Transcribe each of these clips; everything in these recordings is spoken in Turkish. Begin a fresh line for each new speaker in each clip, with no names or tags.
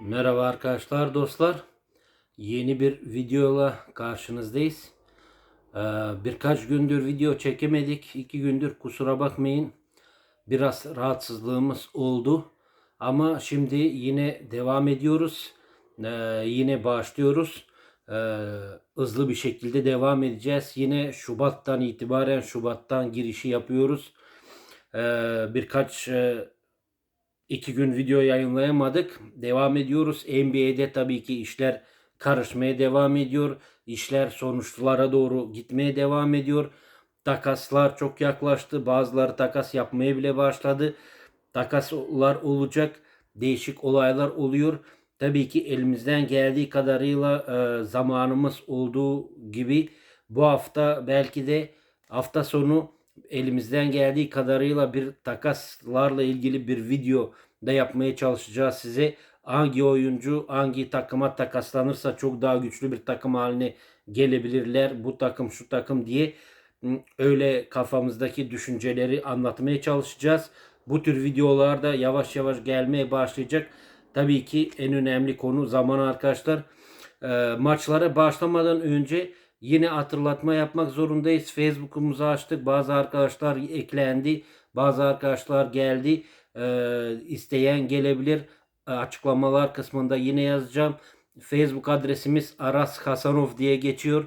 Merhaba arkadaşlar dostlar. Yeni bir videoyla karşınızdayız. Ee, birkaç gündür video çekemedik. İki gündür kusura bakmayın. Biraz rahatsızlığımız oldu. Ama şimdi yine devam ediyoruz. Ee, yine başlıyoruz. Ee, hızlı bir şekilde devam edeceğiz. Yine Şubat'tan itibaren Şubat'tan girişi yapıyoruz. Birkaç e, İki gün video yayınlayamadık. Devam ediyoruz. NBA'de tabii ki işler karışmaya devam ediyor. İşler sonuçlara doğru gitmeye devam ediyor. Takaslar çok yaklaştı. Bazıları takas yapmaya bile başladı. Takaslar olacak. Değişik olaylar oluyor. Tabii ki elimizden geldiği kadarıyla e, zamanımız olduğu gibi bu hafta belki de hafta sonu elimizden geldiği kadarıyla bir takaslarla ilgili bir video da yapmaya çalışacağız size. Hangi oyuncu hangi takıma takaslanırsa çok daha güçlü bir takım haline gelebilirler. Bu takım şu takım diye öyle kafamızdaki düşünceleri anlatmaya çalışacağız. Bu tür videolarda yavaş yavaş gelmeye başlayacak. Tabii ki en önemli konu zaman arkadaşlar. Maçlara başlamadan önce Yine hatırlatma yapmak zorundayız. Facebook'umuzu açtık. Bazı arkadaşlar eklendi. Bazı arkadaşlar geldi. Ee, isteyen gelebilir. Açıklamalar kısmında yine yazacağım. Facebook adresimiz Aras Hasanov diye geçiyor.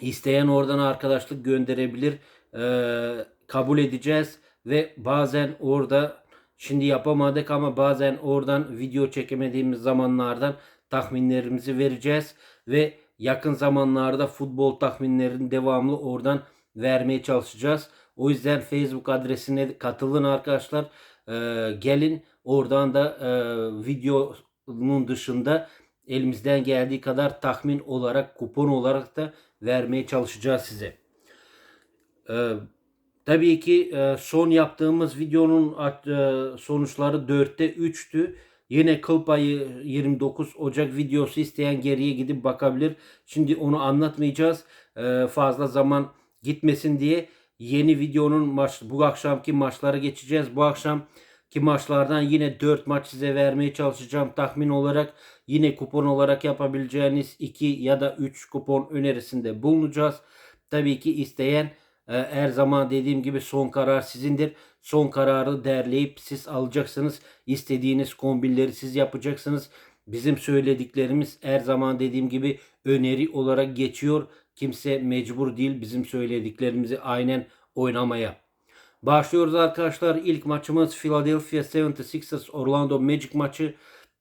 İsteyen oradan arkadaşlık gönderebilir. Ee, kabul edeceğiz ve bazen orada şimdi yapamadık ama bazen oradan video çekemediğimiz zamanlardan tahminlerimizi vereceğiz ve yakın zamanlarda futbol tahminlerini devamlı oradan vermeye çalışacağız. O yüzden Facebook adresine katılın arkadaşlar. Ee, gelin oradan da e, videonun dışında elimizden geldiği kadar tahmin olarak kupon olarak da vermeye çalışacağız size. Ee, tabii ki e, son yaptığımız videonun e, sonuçları 4'te 3'tü. Yine kıl payı 29 Ocak videosu isteyen geriye gidip bakabilir. Şimdi onu anlatmayacağız. Ee, fazla zaman gitmesin diye yeni videonun maç bu akşamki maçlara geçeceğiz. Bu akşam ki maçlardan yine 4 maç size vermeye çalışacağım tahmin olarak. Yine kupon olarak yapabileceğiniz 2 ya da 3 kupon önerisinde bulunacağız. Tabii ki isteyen e, her zaman dediğim gibi son karar sizindir. Son kararı derleyip siz alacaksınız. İstediğiniz kombinleri siz yapacaksınız. Bizim söylediklerimiz her zaman dediğim gibi öneri olarak geçiyor. Kimse mecbur değil bizim söylediklerimizi aynen oynamaya. Başlıyoruz arkadaşlar. İlk maçımız Philadelphia 76ers Orlando Magic maçı.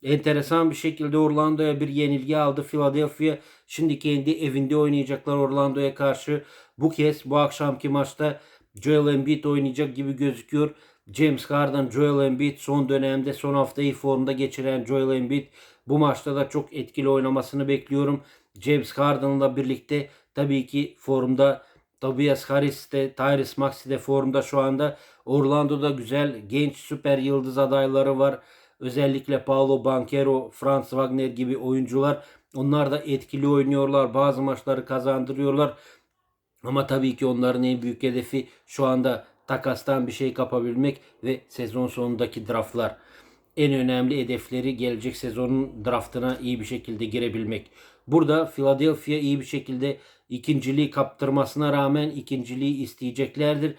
Enteresan bir şekilde Orlando'ya bir yenilgi aldı Philadelphia. Şimdi kendi evinde oynayacaklar Orlando'ya karşı. Bu kez bu akşamki maçta Joel Embiid oynayacak gibi gözüküyor. James Harden, Joel Embiid son dönemde son haftayı formda geçiren Joel Embiid bu maçta da çok etkili oynamasını bekliyorum. James Harden'la birlikte tabii ki formda Tobias Harris de Tyrese Maxey de formda şu anda. Orlando'da güzel genç süper yıldız adayları var. Özellikle Paulo Banquero, Franz Wagner gibi oyuncular. Onlar da etkili oynuyorlar. Bazı maçları kazandırıyorlar. Ama tabii ki onların en büyük hedefi şu anda takastan bir şey kapabilmek ve sezon sonundaki draftlar. En önemli hedefleri gelecek sezonun draftına iyi bir şekilde girebilmek. Burada Philadelphia iyi bir şekilde ikinciliği kaptırmasına rağmen ikinciliği isteyeceklerdir.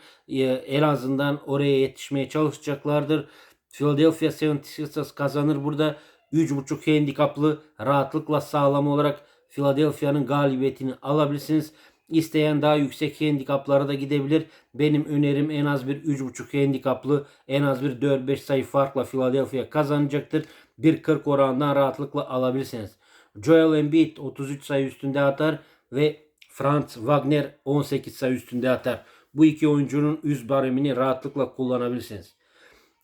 En azından oraya yetişmeye çalışacaklardır. Philadelphia 76ers kazanır burada. 3.5 handikaplı rahatlıkla sağlam olarak Philadelphia'nın galibiyetini alabilirsiniz. İsteyen daha yüksek handikaplara da gidebilir. Benim önerim en az bir 3.5 handikaplı en az bir 4-5 sayı farkla Philadelphia kazanacaktır. 1.40 oranından rahatlıkla alabilirsiniz. Joel Embiid 33 sayı üstünde atar ve Franz Wagner 18 sayı üstünde atar. Bu iki oyuncunun üst baremini rahatlıkla kullanabilirsiniz.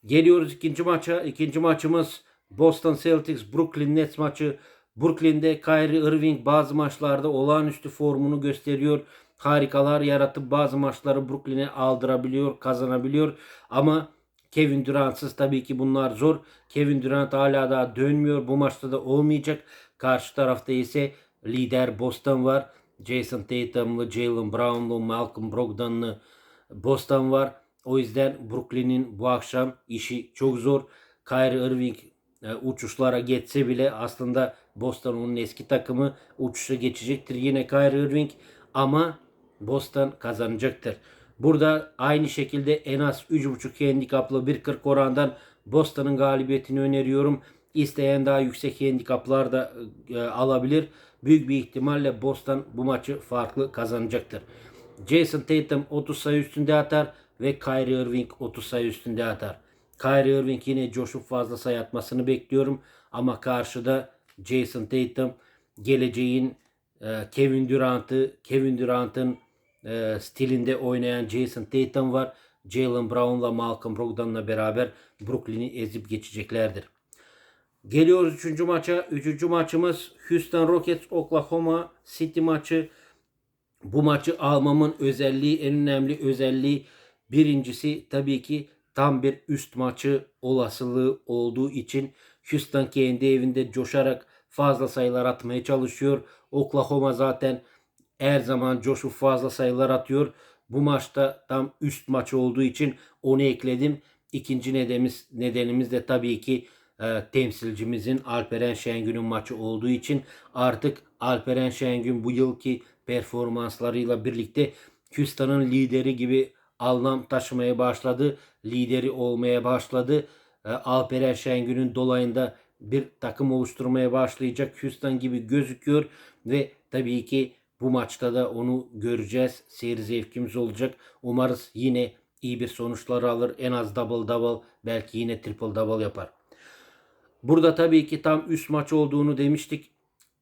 Geliyoruz ikinci maça. İkinci maçımız Boston Celtics Brooklyn Nets maçı. Brooklyn'de Kyrie Irving bazı maçlarda olağanüstü formunu gösteriyor. Harikalar yaratıp bazı maçları Brooklyn'e aldırabiliyor, kazanabiliyor. Ama Kevin Durant'sız tabii ki bunlar zor. Kevin Durant hala daha dönmüyor. Bu maçta da olmayacak. Karşı tarafta ise lider Boston var. Jason Tatum'lu, Jalen Brown'lu, Malcolm Brogdon'lu Boston var. O yüzden Brooklyn'in bu akşam işi çok zor. Kyrie Irving e, uçuşlara geçse bile aslında Boston onun eski takımı uçuşa geçecektir. Yine Kyrie Irving ama Boston kazanacaktır. Burada aynı şekilde en az 3.5 handikaplı 1.40 orandan Boston'ın galibiyetini öneriyorum. İsteyen daha yüksek handikaplar da e, alabilir. Büyük bir ihtimalle Boston bu maçı farklı kazanacaktır. Jason Tatum 30 sayı üstünde atar ve Kyrie Irving 30 sayı üstünde atar. Kyrie Irving yine coşup fazla sayı atmasını bekliyorum. Ama karşıda Jason Tatum geleceğin e, Kevin Durant'ı, Kevin Durant'ın e, stilinde oynayan Jason Tatum var. Jalen Brown'la Malcolm Brogdon'la beraber Brooklyn'i ezip geçeceklerdir. Geliyoruz 3. maça. 3. maçımız Houston Rockets Oklahoma City maçı. Bu maçı almamın özelliği en önemli özelliği birincisi tabii ki tam bir üst maçı olasılığı olduğu için Houston kendi evinde coşarak fazla sayılar atmaya çalışıyor. Oklahoma zaten her zaman coşup fazla sayılar atıyor. Bu maçta tam üst maç olduğu için onu ekledim. İkinci nedenimiz, nedenimiz de tabii ki e, temsilcimizin Alperen Şengün'ün maçı olduğu için artık Alperen Şengün bu yılki performanslarıyla birlikte Houston'ın lideri gibi anlam taşımaya başladı. Lideri olmaya başladı. E, Alperen Şengün'ün dolayında bir takım oluşturmaya başlayacak Houston gibi gözüküyor ve tabii ki bu maçta da onu göreceğiz. Seyir zevkimiz olacak. Umarız yine iyi bir sonuçlar alır. En az double double belki yine triple double yapar. Burada tabii ki tam üst maç olduğunu demiştik.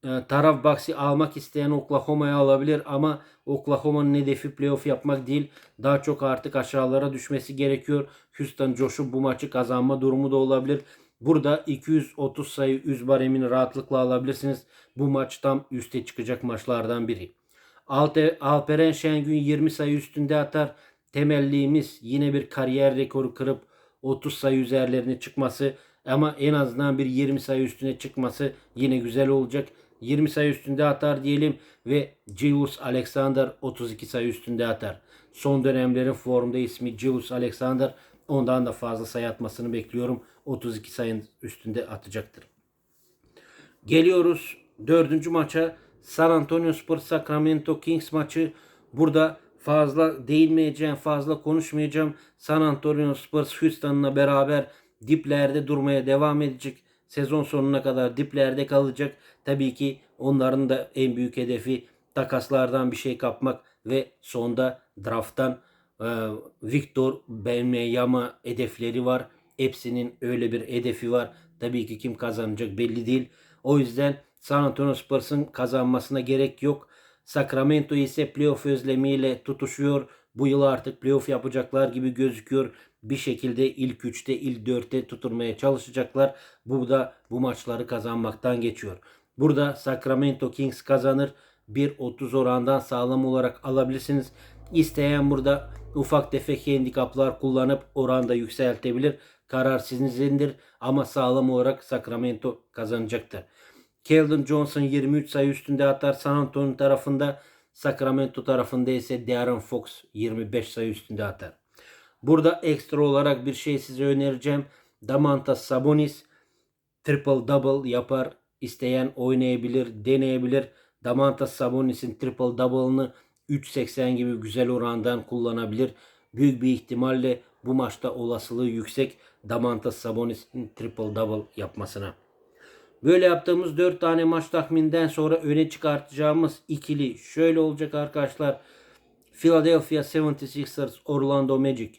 Ee, taraf baksi almak isteyen Oklahoma'ya alabilir ama Oklahoma'nın hedefi playoff yapmak değil. Daha çok artık aşağılara düşmesi gerekiyor. Houston coşup bu maçı kazanma durumu da olabilir. Burada 230 sayı üz baremini rahatlıkla alabilirsiniz. Bu maç tam üste çıkacak maçlardan biri. Alte, Alperen Şengün 20 sayı üstünde atar. Temellimiz yine bir kariyer rekoru kırıp 30 sayı üzerlerine çıkması ama en azından bir 20 sayı üstüne çıkması yine güzel olacak. 20 sayı üstünde atar diyelim ve Julius Alexander 32 sayı üstünde atar. Son dönemlerin formda ismi Julius Alexander. Ondan da fazla sayı atmasını bekliyorum. 32 sayın üstünde atacaktır. Geliyoruz dördüncü maça. San Antonio Spurs Sacramento Kings maçı. Burada fazla değinmeyeceğim, fazla konuşmayacağım. San Antonio Spurs Houston'la beraber diplerde durmaya devam edecek. Sezon sonuna kadar diplerde kalacak. Tabii ki onların da en büyük hedefi takaslardan bir şey kapmak ve sonda drafttan e, Victor Wembanyama hedefleri var. Hepsinin öyle bir hedefi var. Tabii ki kim kazanacak belli değil. O yüzden San Antonio Spurs'ın kazanmasına gerek yok. Sacramento ise playoff özlemiyle tutuşuyor. Bu yıl artık playoff yapacaklar gibi gözüküyor. Bir şekilde ilk 3'te, ilk 4'te tuturmaya çalışacaklar. Bu da bu maçları kazanmaktan geçiyor. Burada Sacramento Kings kazanır. 1.30 orandan sağlam olarak alabilirsiniz. İsteyen burada ufak tefek handikaplar kullanıp oranda yükseltebilir. Karar sizindir ama sağlam olarak Sacramento kazanacaktır. Keldon Johnson 23 sayı üstünde atar San Antonio tarafında. Sacramento tarafında ise De'Aaron Fox 25 sayı üstünde atar. Burada ekstra olarak bir şey size önereceğim. Damantas Sabonis triple double yapar. İsteyen oynayabilir, deneyebilir. Damantas Sabonis'in triple double'ını 3.80 gibi güzel orandan kullanabilir. Büyük bir ihtimalle bu maçta olasılığı yüksek Damantas Sabonis'in triple double yapmasına. Böyle yaptığımız 4 tane maç tahmininden sonra öne çıkartacağımız ikili şöyle olacak arkadaşlar. Philadelphia 76ers Orlando Magic.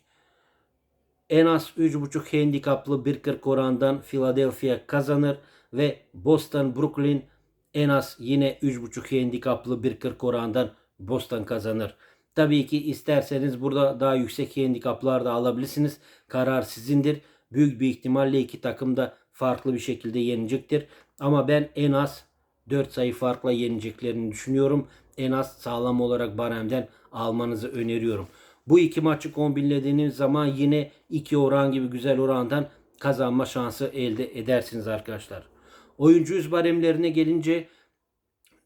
En az 3.5 handikaplı 1.40 orandan Philadelphia kazanır ve Boston Brooklyn en az yine 3.5 handikaplı 1.40 orandan Boston kazanır. Tabii ki isterseniz burada daha yüksek handikaplar da alabilirsiniz. Karar sizindir. Büyük bir ihtimalle iki takım da farklı bir şekilde yenecektir. Ama ben en az 4 sayı farkla yeneceklerini düşünüyorum. En az sağlam olarak baremden almanızı öneriyorum. Bu iki maçı kombinlediğiniz zaman yine iki oran gibi güzel orandan kazanma şansı elde edersiniz arkadaşlar. Oyuncu yüz baremlerine gelince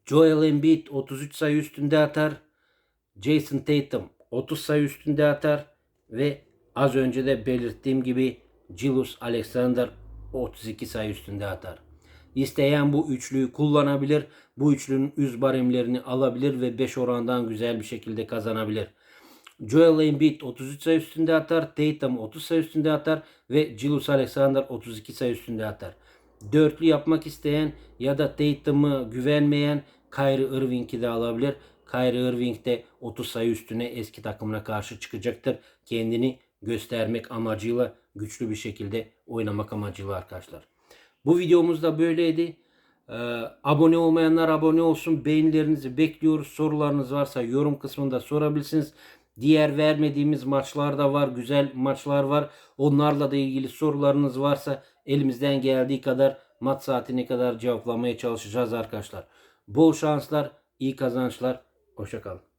Joel Embiid 33 sayı üstünde atar. Jason Tatum 30 sayı üstünde atar ve az önce de belirttiğim gibi Julius Alexander 32 sayı üstünde atar. İsteyen bu üçlüyü kullanabilir. Bu üçlünün üst barimlerini alabilir ve 5 orandan güzel bir şekilde kazanabilir. Joel Embiid 33 sayı üstünde atar. Tatum 30 sayı üstünde atar. Ve Julius Alexander 32 sayı üstünde atar. Dörtlü yapmak isteyen ya da Tatum'u güvenmeyen Kyrie Irving'i de alabilir. Kyrie Irving de 30 sayı üstüne eski takımına karşı çıkacaktır. Kendini göstermek amacıyla güçlü bir şekilde oynamak amacıyla arkadaşlar. Bu videomuz da böyleydi. Ee, abone olmayanlar abone olsun. Beğenilerinizi bekliyoruz. Sorularınız varsa yorum kısmında sorabilirsiniz. Diğer vermediğimiz maçlar da var. Güzel maçlar var. Onlarla da ilgili sorularınız varsa elimizden geldiği kadar maç saatine kadar cevaplamaya çalışacağız arkadaşlar. Bol şanslar, iyi kazançlar. Hoşçakalın.